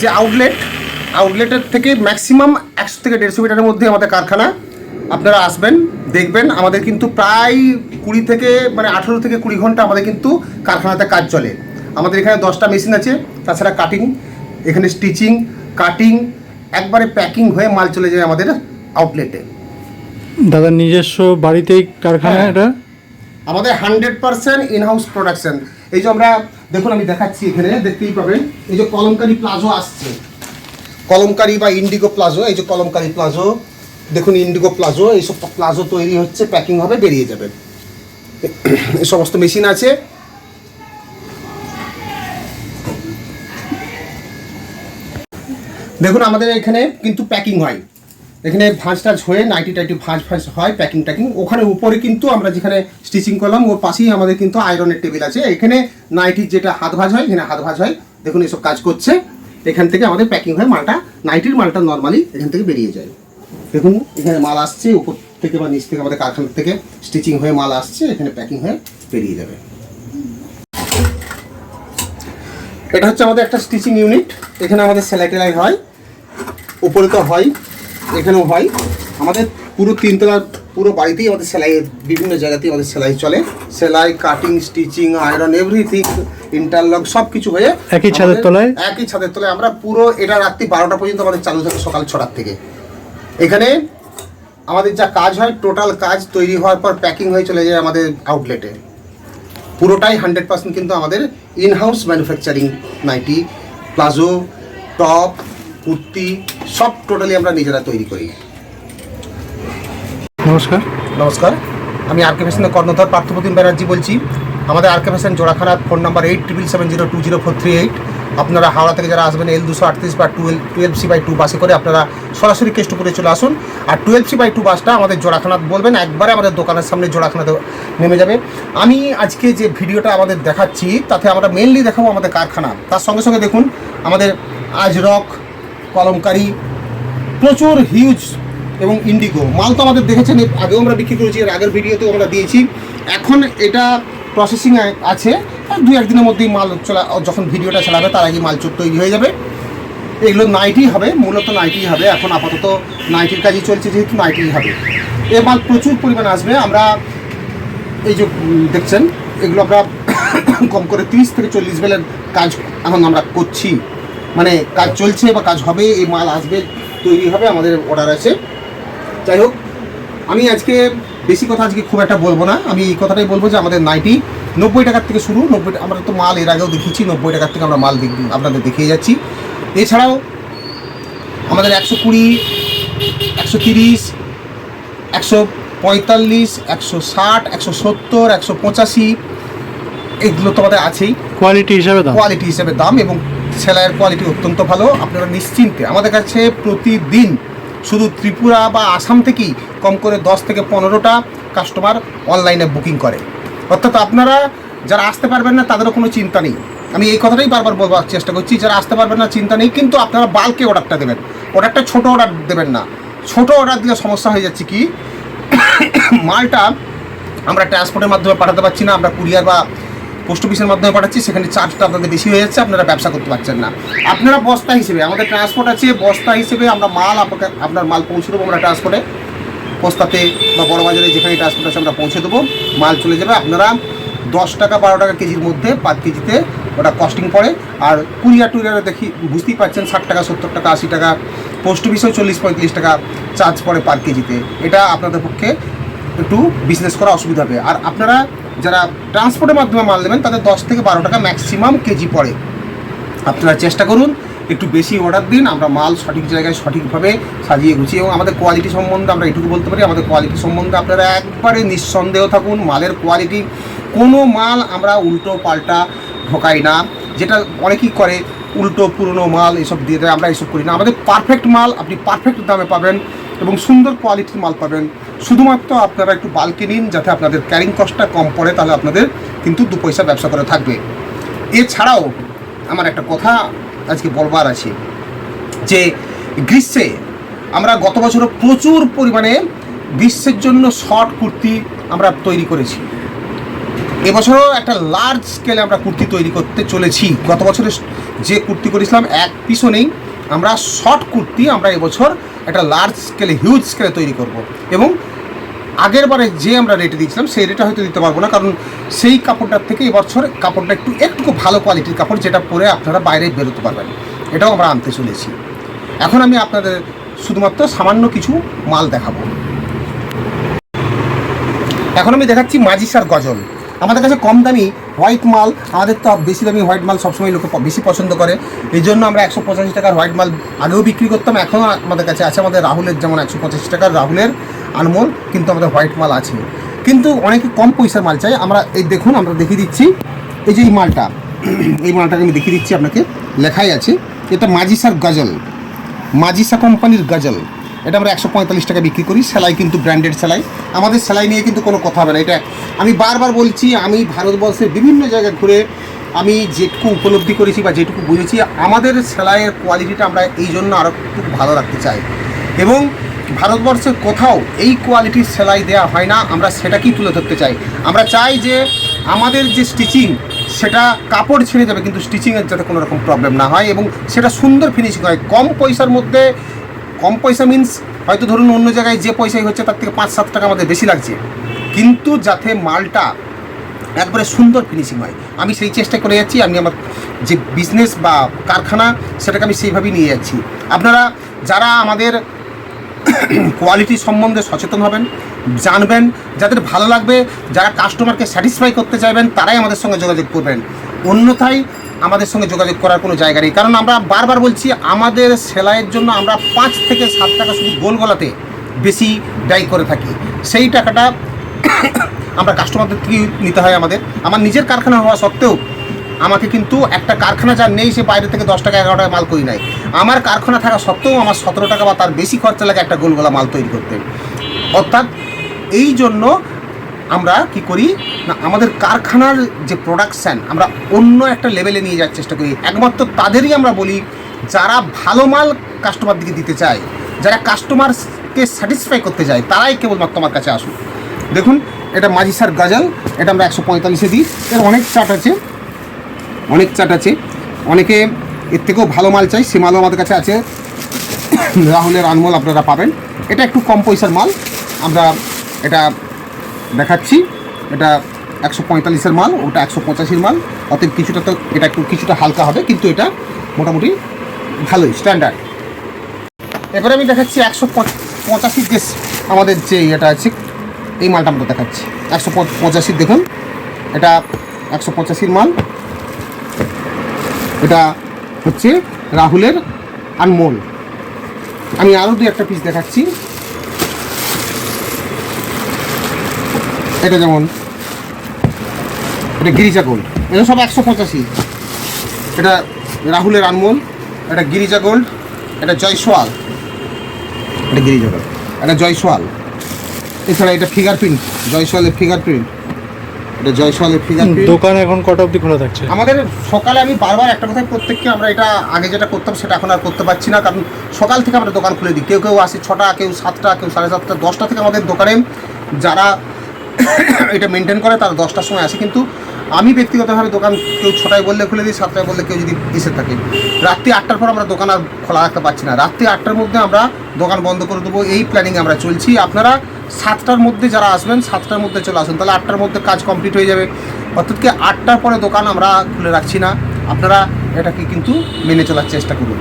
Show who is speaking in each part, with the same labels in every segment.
Speaker 1: যে আউটলেট আউটলেটের থেকে ম্যাক্সিমাম একশো থেকে দেড়শো মিটারের মধ্যে আমাদের কারখানা। আপনারা আসবেন দেখবেন আমাদের কিন্তু প্রায় কুড়ি থেকে মানে আঠেরো থেকে কুড়ি ঘণ্টা আমাদের কিন্তু কারখানাতে কাজ চলে। আমাদের এখানে দশটা মেশিন আছে তাছাড়া কাটিং এখানে স্টিচিং কাটিং একবারে প্যাকিং হয়ে মাল চলে যায় আমাদের আউটলেটে
Speaker 2: দাদার নিজস্ব বাড়িতেই কারখানা
Speaker 1: হ্যাঁ।
Speaker 2: এটা?
Speaker 1: আমাদের হান্ড্রেড পার্সেন্ট ইনহাউস প্রোডাকশন এই যে আমরা, দেখুন, আমি দেখাচ্ছি এখানে, দেখতেই পাবেন, এই যে কলমকারি প্লাজো আসছে। কলমকারি বা ইন্ডিগো প্লাজো, এই যে কলমকারি প্লাজো, দেখুন ইন্ডিগো প্লাজো এইসব প্লাজো তৈরি হচ্ছে প্যাকিং হবে, বেরিয়ে যাবে এই সমস্ত মেশিন আছে। দেখুন, আমাদের এখানে কিন্তু প্যাকিং হয়। এখানে ভাঁজ টাজ হয়ে নাইটি টাইটি ভাঁজ ভাঁজ হয় প্যাকিং ট্যাকিং। ওখানে উপরে কিন্তু আমরা যেখানে স্টিচিং করলাম, ওর পাশেই আমাদের কিন্তু আয়রনের টেবিল আছে। এখানে নাইটির যেটা হাত ভাঁজ হয়, এখানে হাত ভাঁজ হয়। দেখুন এসব কাজ করছে। এখান থেকে আমাদের প্যাকিং হয় মালটা, নাইটির মালটা নর্মালি এখান থেকে বেরিয়ে যায়। দেখুন, এখানে মাল আসছে, উপর থেকে বা নিচ থেকে আমাদের কারখানা থেকে স্টিচিং হয়ে মাল আসছে, এখানে প্যাকিং হয়ে বেরিয়ে যাবে। এটা হচ্ছে আমাদের একটা স্টিচিং ইউনিট এখানে আমাদের সেলাই টেলাই হয়। উপরে তো হয়। এখানেও হয়। আমাদের পুরো তিনতলার পুরো বাড়িতেই আমাদের সেলাইয়ের বিভিন্ন জায়গাতেই আমাদের সেলাই চলে। সেলাই cutting stitching iron everything interlock সব কিছু হয়ে
Speaker 2: একই ছাদের তলায়?
Speaker 1: একই ছাদের তলায়। আমরা পুরো এটা রাত্রি বারোটা পর্যন্ত আমাদের চালু থাকে সকাল ছটার থেকে। এখানে আমাদের যা কাজ হয় টোটাল কাজ তৈরি হওয়ার পর প্যাকিং হয়ে চলে যায় আমাদের আউটলেটে পুরোটাই হান্ড্রেড পার্সেন্ট কিন্তু আমাদের in house manufacturing nighty palazzo top kurti সব টোটালি আমরা নিজেরা তৈরি করি।
Speaker 2: নমস্কার।
Speaker 1: নমস্কার। আমি আর কে ফ্যাশনের কর্ণধর পার্থপ্রতিম ব্যানার্জি বলছি। আমাদের R K fashion জোড়াখানার phone number eight triple seven zero two zero four three eight আপনারা হাওড়া থেকে যারা আসবেন এল দুশো আটত্রিশ বা twelve twelve C by two বাসে করে আপনারা সরাসরি কেষ্টপুরে চলে আসুন। আর টুয়েলভ সি বাই টু বাসটা আমাদের জোড়াখানা বলবেন একবারে আমাদের দোকানের সামনে জোড়াখানাতে নেমে যাবে। আমি আজকে যে ভিডিওটা আমাদের দেখাচ্ছি তাতে আমরা মেনলি দেখাবো আমাদের কারখানা। তার সঙ্গে সঙ্গে দেখুন আমাদের আজরক কলমকারি, প্রচুর হিউজ এবং ইন্ডিগো মাল তো আমাদের দেখেছেন আগেও আমরা বিক্রি করেছি, এর আগের ভিডিওতেও আমরা দিয়েছি। এখন এটা প্রসেসিং আছে দুই, একদিনের মধ্যেই মাল চলা, যখন ভিডিওটা চালাবে, তার আগে মাল চোট তৈরি হয়ে যাবে। এগুলো নাইটি হবে, মূলত নাইটি হবে। এখন আপাতত নাইটির কাজই চলছে, যেহেতু নাইটি হবে। এ মাল প্রচুর পরিমাণ আসবে, আমরা এই যে দেখছেন, এগুলো আমরা কম করে তিরিশ থেকে চল্লিশ বেলের কাজ এখন আমরা করছি। মানে কাজ চলছে বা কাজ হবে এই মাল আসবে তৈরি হবে আমাদের অর্ডার আছে। যাই হোক আমি আজকে বেশি কথা আজকে খুব একটা বলব না। আমি এই কথাটাই বলব যে আমাদের নাইটি নব্বই টাকার থেকে শুরু নব্বই আমরা তো মাল এর আগেও দেখিয়েছি নব্বই টাকার থেকে আমরা মাল দেখ- আপনাদের দেখিয়ে যাচ্ছি। এছাড়াও আমাদের একশো কুড়ি একশো তিরিশ একশো পঁয়তাল্লিশ একশো ষাট একশো সত্তর একশো পঁচাশি এগুলো তো আমাদের আছেই।
Speaker 2: কোয়ালিটি হিসাবে দাম।
Speaker 1: কোয়ালিটি হিসাবে দাম এবং সেলাইয়ের কোয়ালিটি অত্যন্ত ভালো, আপনারা নিশ্চিন্তে আমাদের কাছে প্রতিদিন শুধু ত্রিপুরা বা আসাম থেকেই কম করে দশ থেকে পনেরোটা কাস্টমার অনলাইনে বুকিং করে। অর্থাৎ আপনারা যারা আসতে পারবেন না, তাদেরও কোনো চিন্তা নেই। আমি এই কথাটাই বারবার বলবার চেষ্টা করছি, যারা আসতে পারবেন না, চিন্তা নেই, কিন্তু আপনারা বাল্কে অর্ডারটা দেবেন। অর্ডারটা ছোট অর্ডার দেবেন না। ছোট অর্ডার দিলে সমস্যা হয়ে যাচ্ছে কি? মালটা আমরা ট্রান্সপোর্টের মাধ্যমে পাঠাতে পারছি না, আমরা কুরিয়ার বা পোস্ট অফিসের মাধ্যমে পাঠাচ্ছি, সেখানে চার্জটা আপনাদের বেশি হয়ে যাচ্ছে, আপনারা ব্যবসা করতে পারছেন না। আপনারা বস্তা হিসেবে, আমাদের ট্রান্সপোর্ট আছে, বস্তা হিসেবে আমরা মাল আপনাকে, আপনার মাল পৌঁছে দেবো আমরা ট্রান্সপোর্টে বস্তাতে বা বড় বাজারে যেখানে ট্রান্সপোর্ট আছে আমরা পৌঁছে দেবো, মাল চলে যাবে। আপনারা দশ টাকা, বারো টাকা কেজির মধ্যে পাঁচ কেজিতে ওটা কস্টিং পড়ে। আর কুরিয়ার টুরিয়ারে দেখি, বুঝতেই পারছেন, ষাট টাকা, সত্তর টাকা, আশি টাকা পোস্ট অফিসেও চল্লিশ, পঁয়ত্রিশ টাকা চার্জ পড়ে পার কেজিতে। এটা আপনাদের পক্ষে একটু বিজনেস করা অসুবিধা হবে। আর আপনারা যারা ট্রান্সপোর্টের মাধ্যমে মাল নেবেন, তাদের দশ থেকে বারো টাকা ম্যাক্সিমাম কেজি পড়ে। আপনারা চেষ্টা করুন, একটু বেশি অর্ডার দিন, আমরা মাল সঠিক জায়গায় সঠিকভাবে সাজিয়ে গুছিয়ে এবং আমাদের কোয়ালিটি সম্বন্ধে আমরা এটুকু বলতে পারি, আমাদের কোয়ালিটি সম্বন্ধে আপনারা একবারে নিঃসন্দেহ থাকুন, মালের কোয়ালিটি কোনো মাল আমরা উল্টো পাল্টা ঢোকাই না, যেটা অনেকেই করে, উল্টো পুরনো মাল এসব দিয়ে দেয়, আমরা এসব করি না। আমাদের পারফেক্ট মাল, আপনি পারফেক্ট দামে পাবেন এবং সুন্দর কোয়ালিটির মাল পাবেন। শুধুমাত্র আপনারা একটু বালকে নিন যাতে আপনাদের ক্যারিং কস্টটা কম পড়ে, তাহলে আপনাদের কিন্তু দু পয়সা ব্যবসা করে থাকবে। এছাড়াও আমার একটা কথা আজকে বলবার আছে, যে গ্রীষ্মে আমরা গত বছরও প্রচুর পরিমাণে গ্রীষ্মের জন্য শর্ট কুর্তি আমরা তৈরি করেছি। এবছরও একটা লার্জ স্কেলে আমরা কুর্তি তৈরি করতে চলেছি। গত বছরে যে কুর্তি করেছিলাম, এক পিসও নেই। আমরা শর্ট কুর্তি আমরা এবছর একটা লার্জ স্কেলে হিউজ স্কেলে তৈরি করব। এবং আগের বারে যে আমরা রেটে দিয়েছিলাম, সেই রেটে হয়তো দিতে পারব না। কারণ সেই কাপড়টার থেকে এবছর কাপড়টা একটু একটু ভালো কোয়ালিটির কাপড় যেটা পরে আপনারা বাইরে বেরোতে পারবেন। এটাও আমরা আনতে চলেছি। এখন আমি আপনাদের শুধুমাত্র সামান্য কিছু মাল দেখাবো। এখন আমি দেখাচ্ছি মাজিসার গজল। আমাদের কাছে কম দামি হোয়াইট মাল, আমাদের তো বেশি দামি হোয়াইট মাল সবসময় লোকে বেশি পছন্দ করে। এই জন্য আমরা একশো পঁচাশি টাকার হোয়াইট মাল আগেও বিক্রি করতাম এখনও আমাদের কাছে আছে। আমাদের রাহুলের যেমন একশো পঁচাশি টাকার রাহুলের আনমোল, কিন্তু আমাদের হোয়াইট মাল আছে। কিন্তু অনেকে কম পয়সার মাল চাই আমরা এই দেখুন, আমরা দেখিয়ে দিচ্ছি। এই যে এই মালটা, এই মালটাকে আমি দেখিয়ে দিচ্ছি আপনাকে। লেখাই আছে, এটা মাজিসার গজল। মাজিসা কোম্পানির গজল। এটা আমরা একশো পঁয়তাল্লিশ টাকা বিক্রি করি। সেলাই কিন্তু ব্র্যান্ডেড সেলাই। আমাদের সেলাই নিয়ে কিন্তু কোনো কথা হবে না। এটা আমি বারবার বলছি, আমি ভারতবর্ষের বিভিন্ন জায়গায় ঘুরে আমি যেটুকু উপলব্ধি করেছি বা যেটুকু বুঝেছি, আমাদের সেলাইয়ের কোয়ালিটিটা আমরা এই জন্য আরও একটু ভালো রাখতে চাই। এবং ভারতবর্ষের কোথাও এই কোয়ালিটির সেলাই দেওয়া হয় না, আমরা সেটাকেই তুলে ধরতে চাই। আমরা চাই যে আমাদের যে স্টিচিং সেটা কাপড় ছেড়ে যাবে, কিন্তু স্টিচিংয়ের যাতে কোনো রকম প্রবলেম না হয় এবং সেটা সুন্দর ফিনিশিং হয়। কম পয়সার মধ্যে, কম পয়সা মিন্স হয়তো ধরুন অন্য জায়গায় যে পয়সাই হচ্ছে, তার থেকে পাঁচ সাত টাকা আমাদের বেশি লাগছে। কিন্তু যাতে মালটা একবারে সুন্দর ফিনিশিং হয়, আমি সেই চেষ্টা করে যাচ্ছি, আমি আমার যে বিজনেস বা কারখানা, সেটাকে আমি সেইভাবেই নিয়ে যাচ্ছি। আপনারা যারা আমাদের কোয়ালিটি সম্বন্ধে সচেতন হবেন, জানবেন, যাদের ভালো লাগবে, যারা কাস্টমারকে স্যাটিসফাই করতে চাইবেন, তারাই আমাদের সঙ্গে যোগাযোগ করবেন। অন্যথায় আমাদের সঙ্গে যোগাযোগ করার কোনো জায়গা নেই। কারণ আমরা বারবার বলছি, আমাদের সেলাইয়ের জন্য আমরা পাঁচ থেকে সাত টাকা শুধু গোল গলাতে বেশি ব্যয় করে থাকি। সেই টাকাটা আমরা কাস্টমারদের থেকেই নিতে হয় আমাদের। আমার নিজের কারখানা হওয়া সত্ত্বেও আমাকে কিন্তু একটা কারখানা যার নেই, সে বাইরে থেকে দশ টাকা, এগারো টাকা মাল করি নাই। আমার কারখানা থাকা সত্ত্বেও আমার সতেরো টাকা বা তার বেশি খরচা লাগে একটা গোলগোলা মাল তৈরি করতে। অর্থাৎ এই জন্য আমরা কি করি, না, আমাদের কারখানার যে প্রোডাকশান আমরা অন্য একটা লেভেলে নিয়ে যাওয়ার চেষ্টা করি। একমাত্র তাদেরই আমরা বলি, যারা ভালো মাল কাস্টমার দিকে দিতে চায়, যারা কাস্টমারকে স্যাটিসফাই করতে চায়, তারাই কেবলমাত্র আমার কাছে আসুক। দেখুন, এটা মাজিসার গাজাল, এটা আমরা একশো পঁয়তাল্লিশে দিই। এর অনেক চাট আছে। অনেক চাট আছে। অনেকে এর থেকেও ভালো মাল চাই। সে মালও আমাদের কাছে আছে। রাহুলের আনমোল আপনারা পাবেন। এটা একটু কম পয়সার মাল। আমরা এটা দেখাচ্ছি। এটা একশো পঁয়তাল্লিশের মাল, ওটা একশো পঁচাশির মাল। অতএব কিছুটা তো এটা একটু কিছুটা হালকা হবে, কিন্তু এটা মোটামুটি ভালোই স্ট্যান্ডার্ড এবারে আমি দেখাচ্ছি একশো পঁচাশির যে আমাদের যে এটা আছে, এই মালটা আমরা দেখাচ্ছি। একশো পঁচাশির দেখুন। এটা একশো পঁচাশির মাল। এটা হচ্ছে রাহুলের আনমোল। আমি আরও দু একটা পিস দেখাচ্ছি। এটা যেমন, এটা গিরিজা গোল্ড। এটা সব একশো পঁচাশি। এটা রাহুলের আনমোল, এটা গিরিজা গোল্ড, এটা জয়সওয়াল এটা গিরিজা গোল্ড। এটা জয়সওয়াল এছাড়া এটা ফিঙ্গার প্রিন্ট জয়সওয়ালের ফিঙ্গার প্রিন্ট এটা জয়সওয়ালের ফিঙ্গার প্রিন্ট
Speaker 2: দোকান এখন কটা অবধি খোলা থাকছে?
Speaker 1: আমাদের সকালে আমি বারবার একটা কথাই প্রত্যেককে আমরা এটা আগে যেটা করতাম সেটা এখন আর করতে পারছি না কারণ সকাল থেকে আমরা দোকান খুলে দিই। কেউ কেউ আসে ছটা কেউ সাতটা কেউ সাড়ে সাতটা দশটা থেকে আমাদের দোকানে যারা এটা মেনটেন করে তারা দশটার সময় আসে। কিন্তু আমি ব্যক্তিগতভাবে দোকান কেউ ছটায় বললে খুলে দিই সাতটায় বললে কেউ যদি এসে থাকে। রাত্রি আটটার পর আমরা দোকান আর খোলা রাখতে পারছি না। রাত্রি আটটার মধ্যে আমরা দোকান বন্ধ করে দেবো এই প্ল্যানিং আমরা চলছি। আপনারা সাতটার মধ্যে যারা আসবেন সাতটার মধ্যে চলে আসুন। তাহলে আটটার মধ্যে কাজ কমপ্লিট হয়ে যাবে। অর্থাৎ কি আটটার পরে দোকান আমরা খুলে রাখছি না। আপনারা এটাকে কিন্তু মেনে চলার চেষ্টা করুন।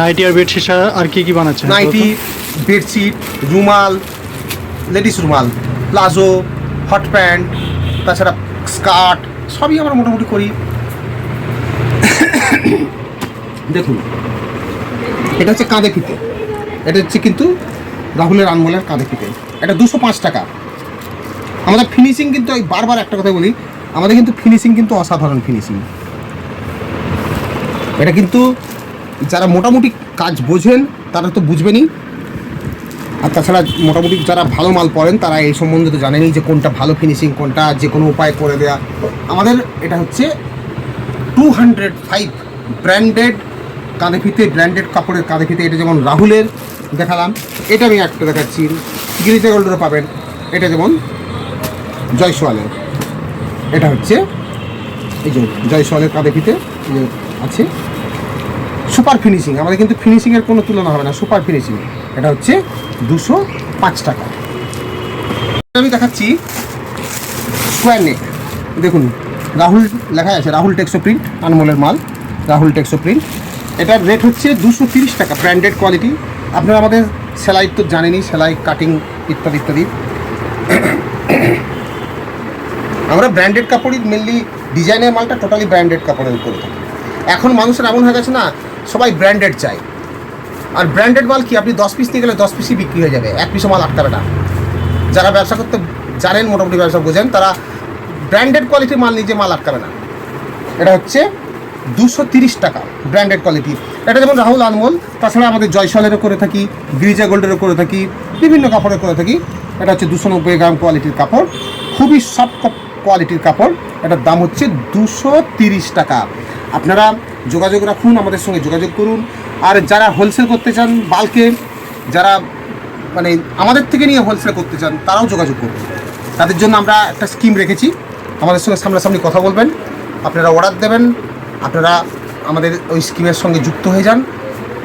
Speaker 2: নাইটি আর বেডশিট ছাড়া আর কি কি বানাচ্ছে
Speaker 1: নাইটি বেডশিট রুমাল লেডিস রুমাল প্লাজো হট প্যান্ট তাছাড়া স্কার্ট সবই আমরা মোটামুটি করি। দেখুন এটা হচ্ছে কাঁধে ফিতে। এটা হচ্ছে কিন্তু রাহুলের আনমোলের কাঁধে ফিতে এটা দুশো পাঁচ টাকা। আমাদের ফিনিশিং কিন্তু ওই বারবার একটা কথা বলি, আমাদের কিন্তু ফিনিশিং কিন্তু অসাধারণ ফিনিশিং এটা কিন্তু যারা মোটামুটি কাজ বোঝেন, তারা তো বুঝবেনই। আর তাছাড়া মোটামুটি যারা ভালো মাল পড়েন, তারা এই সম্বন্ধে তো জানেনই যে কোনটা ভালো ফিনিশিং কোনটা যে কোনো উপায় করে দেয়া। আমাদের এটা হচ্ছে টু হান্ড্রেড ফাইভ ব্র্যান্ডেড কাঁধে ফিতে ব্র্যান্ডেড কাপড়ের কাঁধে ফিতে, এটা যেমন রাহুলের দেখালাম। এটা আমি একটা দেখাচ্ছি। গিরিজা গোল্ডেরও পাবেন। এটা যেমন জয়সওয়ালের এটা হচ্ছে এই যে জয়সওয়ালের কাঁধে ফিতে আছে। Super finishing. আমাদের কিন্তু ফিনিশিংয়ের কোনো তুলনা হবে না, সুপার ফিনিশিং। এটা হচ্ছে দুশো পাঁচ টাকা। আমি দেখাচ্ছি স্কোয়ার নেক। দেখুন, রাহুল লেখা আছে, রাহুল টেক্সো প্রিন্ট, আনমোলের মাল, রাহুল টেক্সো প্রিন্ট। এটার রেট হচ্ছে দুশো তিরিশ টাকা, ব্র্যান্ডেড কোয়ালিটি। আপনারা আমাদের সেলাই তো জানেনই, সেলাই কাটিং ইত্যাদি ইত্যাদি। আমরা ব্র্যান্ডেড কাপড়ই মেনলি ডিজাইনের মালটা টোটালি ব্র্যান্ডেড কাপড়ের উপরে থাকে। এখন মানুষের এমন হয়ে গেছে না, সবাই ব্র্যান্ডেড চায়। আর ব্র্যান্ডেড মাল কি, আপনি দশ পিস নিয়ে গেলে দশ পিসই বিক্রি হয়ে যাবে, এক পিসও মাল আটকাবে না। যারা ব্যবসা করতে জানেন, মোটামুটি ব্যবসা বোঝেন, তারা ব্র্যান্ডেড কোয়ালিটির মাল নিজে মাল আটকাবে না। এটা হচ্ছে দুশো তিরিশ টাকা ব্র্যান্ডেড কোয়ালিটি এটা যেমন রাহুল আনমোল, তাছাড়া আমাদের জয়সলেরও করে থাকি, গিরিজা গোল্ডেরও করে থাকি, বিভিন্ন কাপড়ের করে থাকি। এটা হচ্ছে দুশো নব্বই গ্রাম কোয়ালিটির কাপড়, খুবই সফট কোয়ালিটির কাপড়। এটার দাম হচ্ছে দুশো তিরিশ টাকা। আপনারা যোগাযোগ রাখুন, আমাদের সঙ্গে যোগাযোগ করুন। আর যারা হোলসেল করতে চান বাল্কে যারা মানে আমাদের থেকে নিয়ে হোলসেল করতে চান, তারাও যোগাযোগ করুন। তাদের জন্য আমরা একটা স্কিম রেখেছি। আমাদের সঙ্গে সামনাসামনি কথা বলবেন। আপনারা অর্ডার দেবেন। আপনারা আমাদের ওই স্কিমের সঙ্গে যুক্ত হয়ে যান।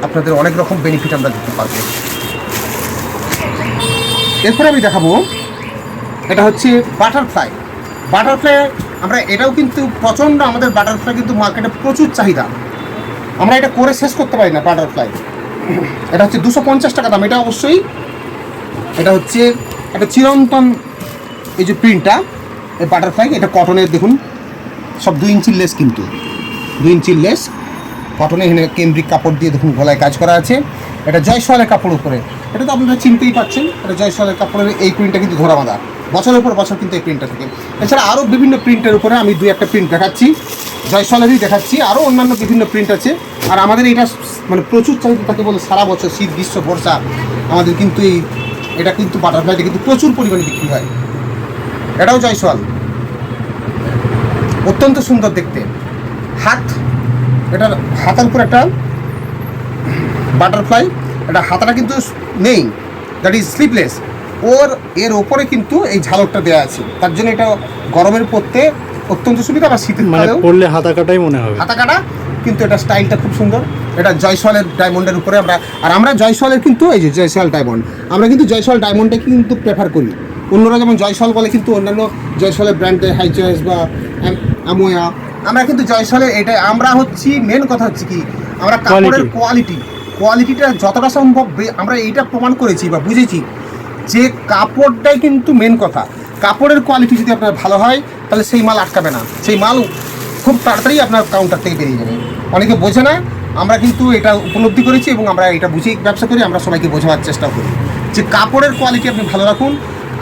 Speaker 1: আপনাদের অনেক রকম বেনিফিট আমরা দিতে পারব। এরপরে আমি দেখাবো, এটা হচ্ছে বাটারফ্লাই বাটারফ্লাই আমরা এটাও কিন্তু প্রচণ্ড আমাদের বাটারফ্লাই কিন্তু মার্কেটে প্রচুর চাহিদা। আমরা এটা করে শেষ করতে পারি না বাটারফ্লাই এটা হচ্ছে দুশো পঞ্চাশ টাকা দাম, এটা অবশ্যই। এটা হচ্ছে একটা চিরন্তন এই যে প্রিন্টটা এই বাটারফ্লাই এটা কটনের দেখুন, সব দুই ইঞ্চির লেস কিন্তু। দুই ইঞ্চির লেস কটনে এখানে কেমব্রিক কাপড় দিয়ে দেখুন গলায় কাজ করা আছে। এটা জয়সওয়ালের কাপড় উপরে। এটা তো আপনারা চিনতেই পাচ্ছেন এটা জয়সওয়ালের কাপড়ের এই প্রিন্টটা কিন্তু ধরা বাঁধা। বছরের পর বছর কিন্তু এই প্রিন্টটা থাকে। এছাড়া আরও বিভিন্ন প্রিন্টের উপরে আমি দুই একটা প্রিন্ট দেখাচ্ছি, জয়সওয়ালেরই দেখাচ্ছি আরও অন্যান্য বিভিন্ন প্রিন্ট আছে। আর আমাদের এটা মানে প্রচুর চাহিদা থাকে বলে সারা বছর শীত, গ্রীষ্ম, বর্ষা, আমাদের কিন্তু এই, এটা কিন্তু বাটারফ্লাইটা কিন্তু প্রচুর পরিমাণে বিক্রি হয়। এটাও জয়সওয়াল। অত্যন্ত সুন্দর দেখতে। হাত এটার হাতার উপর একটা বাটারফ্লাই এটা হাতাটা কিন্তু নেই দ্যাট ইজ স্লিপলেস ওর এর ওপরে কিন্তু এই ঝালকটা দেওয়া আছে। তার জন্য এটা গরমের পড়তে অত্যন্ত সুবিধা বা শীতের
Speaker 2: মানে পড়লে হাতা কাটাই মনে হবে।
Speaker 1: হাতা কাটা কিন্তু এটা স্টাইলটা খুব সুন্দর। এটা জয়সওয়ালের ডায়মন্ডের উপরে আমরা আর আমরা জয়সওয়ালের কিন্তু এই যে জয়সওয়াল ডায়মন্ড আমরা কিন্তু জয়সওয়াল ডায়মন্ডটাকে কিন্তু প্রেফার করি। অন্যরা যেমন জয়সওয়াল বলে কিন্তু অন্যান্য জয়সওয়ালের ব্র্যান্ডে হাই চয়েস বা আমোয়া আমরা কিন্তু জয়সওয়ালের এটা আমরা হচ্ছি মেন কথা হচ্ছে কি আমরা কাপড়ের কোয়ালিটি কোয়ালিটিটা যতটা সম্ভব আমরা এইটা প্রমাণ করেছি বা বুঝেছি যে কাপড়টাই কিন্তু মেন কথা। কাপড়ের কোয়ালিটি যদি আপনার ভালো হয় তাহলে সেই মাল আটকাবে না। সেই মাল খুব তাড়াতাড়ি আপনার কাউন্টার থেকে বেরিয়ে যাবে। অনেকে বোঝে না আমরা কিন্তু এটা উপলব্ধি করেছি এবং আমরা এটা বুঝেই ব্যবসা করি আমরা সবাইকে বোঝাবার চেষ্টা করি। যে কাপড়ের কোয়ালিটি আপনি ভালো রাখুন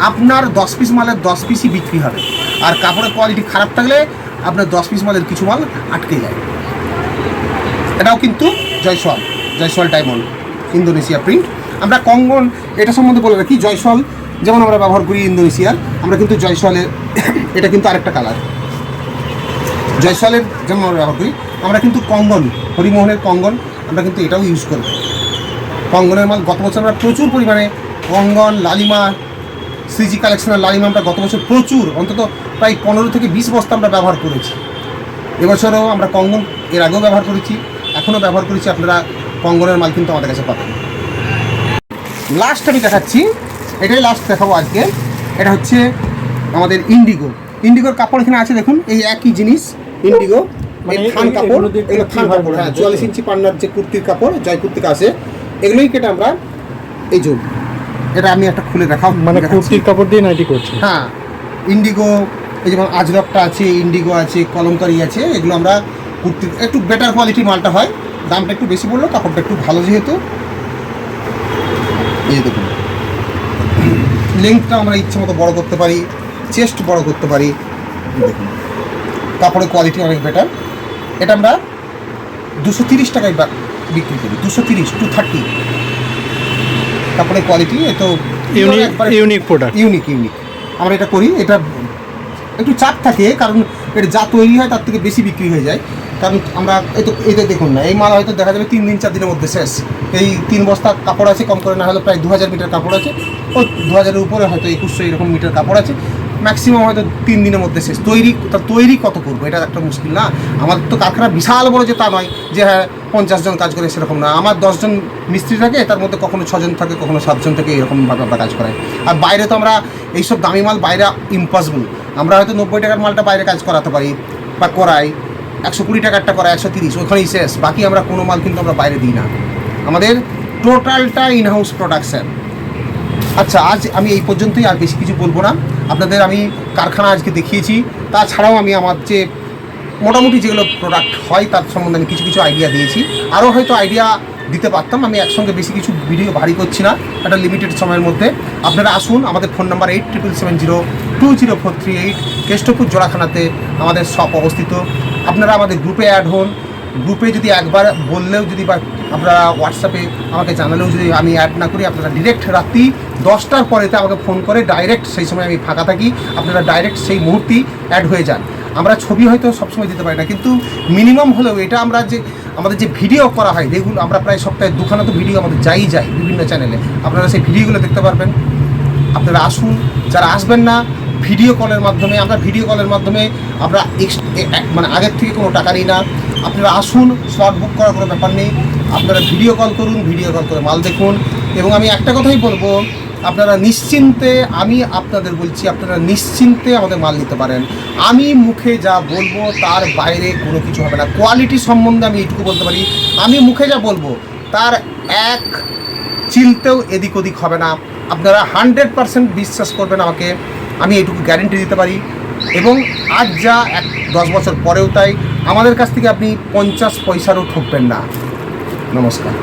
Speaker 1: আপনার দশ পিস মালের দশ পিসই বিক্রি হবে। আর কাপড়ের কোয়ালিটি খারাপ থাকলে আপনার দশ পিস মালের কিছু মাল আটকে যায়। এটাও কিন্তু Jaiswal Jaiswal diamond, Indonesia print আমরা কঙ্গন, এটা সম্বন্ধে বলে রাখি, জয়সওয়াল, যেমন আমরা ব্যবহার করি ইন্দোনেশিয়ার, আমরা কিন্তু জয়সওয়ালের এটা কিন্তু আরেকটা কালার জয়সওয়ালের যেমন আমরা ব্যবহার করি, আমরা কিন্তু কঙ্গন, হরিমোহনের কঙ্গন, আমরা কিন্তু এটাও ইউজ করি। কঙ্গনের মাল গত বছর আমরা প্রচুর পরিমাণে কঙ্গন, লালিমা, শ্রীজি কালেকশনের লালিমা আমরা গত বছর প্রচুর, অন্তত প্রায় পনেরো থেকে বিশ বস্তা আমরা ব্যবহার করেছি। এবছরও আমরা কঙ্গন এর আগেও ব্যবহার করেছি এখনও ব্যবহার করেছি আপনারা কঙ্গনের মাল কিন্তু আমাদের কাছে পাবেন। লাস্ট আমি দেখাচ্ছি এটাই লাস্ট দেখাবো আজকে। এটা হচ্ছে আমাদের ইন্ডিগো ইন্ডিগোর কাপড় এখানে আছে দেখুন এই একই জিনিস ইন্ডিগো
Speaker 2: মানে
Speaker 1: মানে থান কাপড়
Speaker 2: এগুলো
Speaker 1: থান কাপড় হ্যাঁ চুয়াল্লিশ ইঞ্চি পান্নার যে কুর্তির কাপড় জয় কুর্তিকা আছে এগুলোই কেটে আমরা এই যে এটা আমি একটা খুলে দেখাও
Speaker 2: মানে। কুর্তির কাপড় দিয়ে নাইটি করছে।
Speaker 1: হ্যাঁ ইন্ডিগো এই যেমন আজরকটা আছে ইন্ডিগো আছে কলমকারি আছে এগুলো আমরা কুর্তি একটু বেটার কোয়ালিটির মালটা হয়। দামটা একটু বেশি পড়ল কাপড়টা একটু ভালো যেহেতু। এই দেখুন। লেন্থটা আমরা ইচ্ছে মতো বড় করতে পারি চেস্ট বড় করতে পারি। দেখুন। কাপড়ের কোয়ালিটি অনেক বেটার এটা আমরা দুশো তিরিশ টাকায় বিক্রি করি দুশো তিরিশ টু থার্টি কাপড়ের কোয়ালিটি এ তো
Speaker 2: unique unique product
Speaker 1: unique unique আমরা এটা করি এটা একটু চাপ থাকে, কারণ এটা যা তৈরি হয় তার থেকে বেশি বিক্রি হয়ে যায়। কারণ আমরা এই তো এটা দেখুন না, এই মাল হয়তো দেখা যাবে তিন দিন, চার দিনের মধ্যে শেষ। এই তিন বস্তা কাপড় আছে, কম করে না হলে প্রায় দু হাজার মিটার কাপড় আছে। ও দু হাজারের উপরে হয়তো একুশশো এরকম মিটার কাপড় আছে। ম্যাক্সিমাম হয়তো তিন দিনের মধ্যে শেষ। তৈরি, তা তৈরি কত করব? এটা একটা মুশকিল না? আমাদের তো কারখানা বিশাল বড় যে তা নয় যে হ্যাঁ পঞ্চাশ জন কাজ করে সেরকম না। আমার দশজন মিস্ত্রি থাকে, তার মধ্যে কখনো ছজন থাকে, কখনো সাতজন থেকে এরকমভাবে আমরা কাজ করাই। আর বাইরে তো আমরা এইসব দামি মাল বাইরে ইম্পসিবল আমরা হয়তো নব্বই টাকার মালটা বাইরে কাজ করাতে পারি বা করাই। একশো কুড়ি টাকারটা করাই, একশো তিরিশ, ওখানেই শেষ। বাকি আমরা কোনো মাল কিন্তু আমরা বাইরে দিই না। আমাদের টোটালটা ইনহাউস প্রোডাকশন আচ্ছা আজ আমি এই পর্যন্তই আর বেশি কিছু বলব না। আপনাদের আমি কারখানা আজকে দেখিয়েছি। তাছাড়াও আমি আমার যে মোটামুটি যেগুলো প্রোডাক্ট হয়, তার সম্বন্ধে আমি কিছু কিছু আইডিয়া দিয়েছি। আরও হয়তো আইডিয়া দিতে পারতাম, আমি একসঙ্গে বেশি কিছু ভিডিও ভারী করছি না, একটা লিমিটেড সময়ের মধ্যে। আপনারা আসুন, আমাদের phone number eight triple seven zero two zero four three eight Keshtopur জোড়াখানাতে আমাদের শপ অবস্থিত। আপনারা আমাদের গ্রুপে অ্যাড হন। গ্রুপে যদি একবার বললেও যদি বা আপনারা হোয়াটসঅ্যাপে আমাকে জানালেও যদি আমি অ্যাড না করি, আপনারা ডিরেক্ট রাত্রি দশটার পরেতে আমাকে ফোন করে ডাইরেক্ট সেই সময় আমি ফাঁকা থাকি, আপনারা ডাইরেক্ট সেই মুহূর্তেই অ্যাড হয়ে যান। আমরা ছবি হয়তো সবসময় দিতে পারি না, কিন্তু মিনিমাম হলেও এটা আমরা যে, আমাদের যে ভিডিও করা হয় যেগুলো আমরা প্রায় সপ্তাহে দুখানা তো ভিডিও আমাদের যাই যাই বিভিন্ন চ্যানেলে আপনারা সেই ভিডিওগুলো দেখতে পারবেন। আপনারা আসুন, যারা আসবেন না ভিডিও কলের মাধ্যমে, আমরা ভিডিও কলের মাধ্যমে আমরা মানে আগের থেকে কোনো টাকা নিই না। আপনারা আসুন স্লট বুক করার কোনো ব্যাপার নেই। আপনারা ভিডিও কল করুন ভিডিও কল করে মাল দেখুন। এবং আমি একটা কথাই বলব, আপনারা নিশ্চিন্তে, আমি আপনাদের বলছি, আপনারা নিশ্চিন্তে আমাদের মাল নিতে পারেন। আমি মুখে যা বলব, তার বাইরে কোনো কিছু হবে না। কোয়ালিটি সম্বন্ধে আমি এইটুকু বলতে পারি। আমি মুখে যা বলব, তার এক চিলতেও এদিক ওদিক হবে না। আপনারা হান্ড্রেড পারসেন্ট বিশ্বাস করবেন আমাকে। আমি এটুকু গ্যারেন্টি দিতে পারি। এবং আজ যা এক, দশ বছর পরেও তাই। আমাদের কাছ থেকে আপনি পঞ্চাশ পয়সারও ঠকবেন না। নমস্কার।